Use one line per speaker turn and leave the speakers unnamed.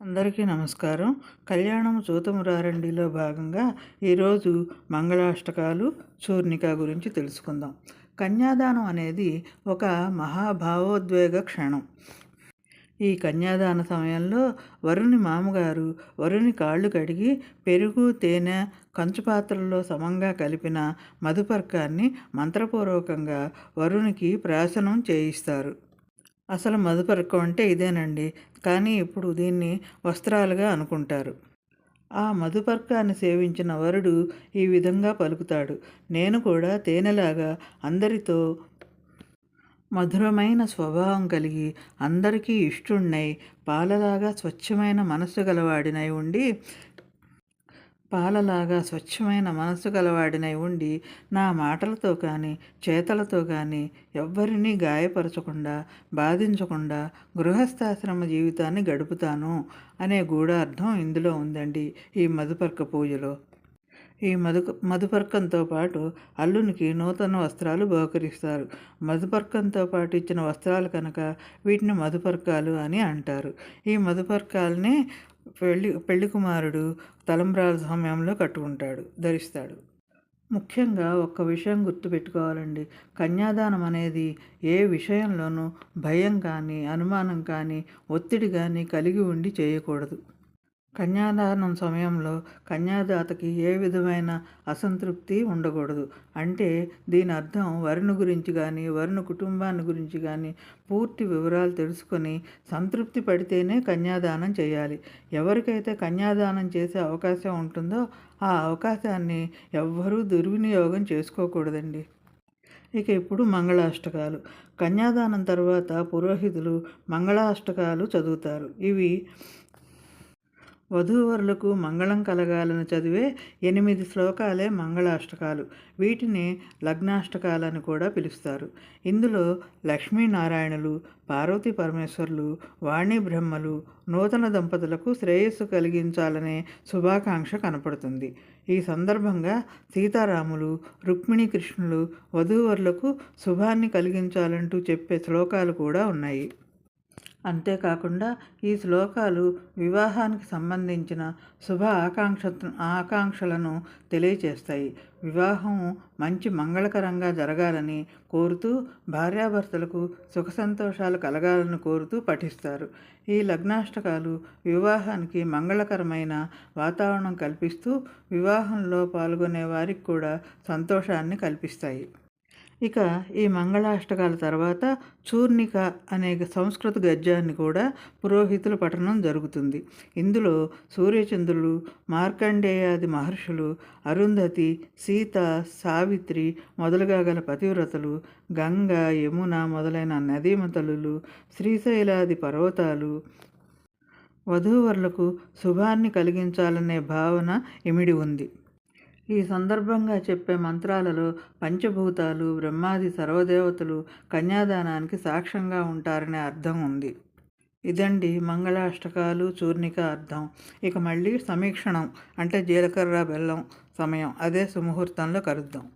అందరికీ నమస్కారం. కళ్యాణం చూతమురారండిలో భాగంగా ఈరోజు మంగళాష్టకాలు చూర్ణిక గురించి తెలుసుకుందాం. కన్యాదానం అనేది ఒక మహాభావోద్వేగ క్షణం. ఈ కన్యాదాన సమయంలో వరుని మామగారు వరుని కాళ్ళు కడిగి పెరుగు తేనె కంచు పాత్రల్లో సమంగా కలిపిన మధుపర్కాన్ని మంత్రపూర్వకంగా వరునికి ప్రాసనం చేయిస్తారు. అసలు మధుపర్కం అంటే ఇదేనండి. కానీ ఇప్పుడు దీన్ని వస్త్రాలుగా అనుకుంటారు. ఆ మధుపర్కాన్ని సేవించిన వరుడు ఈ విధంగా పలుకుతాడు. నేను కూడా తేనెలాగా అందరితో మధురమైన స్వభావం కలిగి అందరికీ ఇష్టుణ్ణై పాలలాగా స్వచ్ఛమైన మనస్సు గలవాడినై ఉండి పాలలాగా స్వచ్ఛమైన మనసు గలవాడినై ఉండి నా మాటలతో కానీ చేతలతో కానీ ఎవ్వరినీ గాయపరచకుండా బాధించకుండా గృహస్థాశ్రమ జీవితాన్ని గడుపుతాను అనే గూఢార్థం ఇందులో ఉందండి ఈ మధుపర్క పూజలో. ఈ మధు మధుపర్కంతో పాటు అల్లునికి నూతన వస్త్రాలు బహుకరిస్తారు. మధుపర్కంతో పాటు ఇచ్చిన వస్త్రాలు కనుక వీటిని మధుపర్కాలు అని అంటారు. ఈ మధుపర్కాలని పెళ్ళి పెళ్ళి కుమారుడు తలంబ్రాల సమయంలో కట్టుకుంటాడు ధరిస్తాడు. ముఖ్యంగా ఒక్క విషయం గుర్తుపెట్టుకోవాలండి కన్యాదానం అనేది ఏ విషయంలోనూ భయం కానీ అనుమానం కానీ ఒత్తిడి కానీ కలిగి ఉండి చేయకూడదు. కన్యాదానం సమయంలో కన్యాదాతకి ఏ విధమైన అసంతృప్తి ఉండకూడదు. అంటే దీని అర్థం వరుణు గురించి కానీ వరుణు కుటుంబాన్ని గురించి కానీ పూర్తి వివరాలు తెలుసుకొని సంతృప్తి పడితేనే కన్యాదానం చేయాలి. ఎవరికైతే కన్యాదానం చేసే అవకాశం ఉంటుందో ఆ అవకాశాన్ని ఎవ్వరూ దుర్వినియోగం చేసుకోకూడదండి. ఇక ఇప్పుడు మంగళాష్టకాలు. కన్యాదానం తర్వాత పురోహితులు మంగళాష్టకాలు చదువుతారు. ఇవి వధూవరులకు మంగళం కలగాలని చదివే ఎనిమిది శ్లోకాలే మంగళాష్టకాలు. వీటిని లగ్నాష్టకాలని కూడా పిలుస్తారు. ఇందులో లక్ష్మీనారాయణులు పార్వతీ పరమేశ్వర్లు వాణి బ్రహ్మలు నూతన దంపతులకు శ్రేయస్సు కలిగించాలనే శుభాకాంక్ష కనపడుతుంది. ఈ సందర్భంగా సీతారాములు రుక్మిణి కృష్ణులు వధూవరులకు శుభాన్ని కలిగించాలంటూ చెప్పే శ్లోకాలు కూడా ఉన్నాయి. అంతేకాకుండా ఈ శ్లోకాలు వివాహానికి సంబంధించిన శుభ ఆకాంక్ష ఆకాంక్షలను తెలియచేస్తాయి. వివాహం మంచి మంగళకరంగా జరగాలని కోరుతూ భార్యాభర్తలకు సుఖ సంతోషాలు కలగాలని కోరుతూ పఠిస్తారు. ఈ లగ్నాష్టకాలు వివాహానికి మంగళకరమైన వాతావరణం కల్పిస్తూ వివాహంలో పాల్గొనే వారికి కూడా సంతోషాన్ని కల్పిస్తాయి. ఇక ఈ మంగళాష్టకాల తర్వాత చూర్ణిక అనే సంస్కృత గద్యాన్ని కూడా పురోహితుల పఠనం జరుగుతుంది. ఇందులో సూర్యచంద్రులు మార్కండేయాది మహర్షులు అరుంధతి సీత సావిత్రి మొదలుగా గల పతివ్రతలు గంగ యమున మొదలైన నదీమతలు శ్రీశైలాది పర్వతాలు వధూవరులకు శుభాన్ని కలిగించాలనే భావన ఇమిడి ఉంది. ఈ సందర్భంగా చెప్పే మంత్రాలలో పంచభూతాలు బ్రహ్మాది సర్వదేవతలు కన్యాదానానికి సాక్ష్యంగా ఉంటారనే అర్థం ఉంది. ఇదండి మంగళాష్టకాలు చూర్ణిక అర్థం. ఇక మళ్ళీ సమీక్షణం అంటే జీలకర్ర బెల్లం సమయం. అదే సుముహూర్తంలో కలుద్దాం.